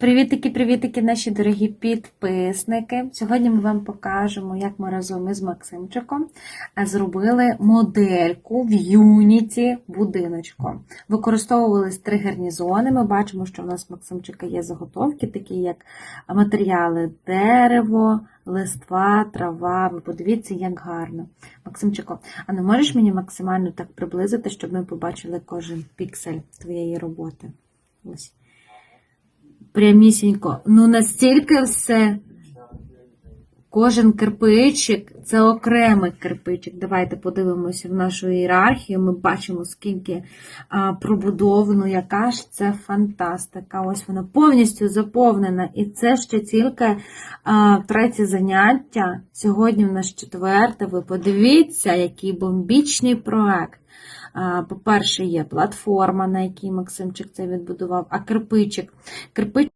Привітики, привітики, наші дорогі підписники. Сьогодні ми вам покажемо, як ми разом із Максимчиком зробили модельку в Unity будиночку. Використовували тригерні зони. Ми бачимо, що в нас в Максимчика є заготовки, такі як матеріали дерево, листва, трава. Ви подивіться, як гарно. Максимчико, а не можеш мені максимально так приблизити, щоб ми побачили кожен піксель твоєї роботи? Ось прямісінько. Ну, настільки все. Кожен кирпичик це окремий кирпичик. Давайте подивимося в нашу ієрархію. Ми бачимо, скільки а, пробудовано, яка ж це фантастика. Ось вона повністю заповнена. І це ще тільки а, третє заняття. Сьогодні в нас четверте. Ви подивіться, який бомбічний проект. По-перше, є платформа, на якій Максимчик це відбудував, а кирпичик. Кирпичик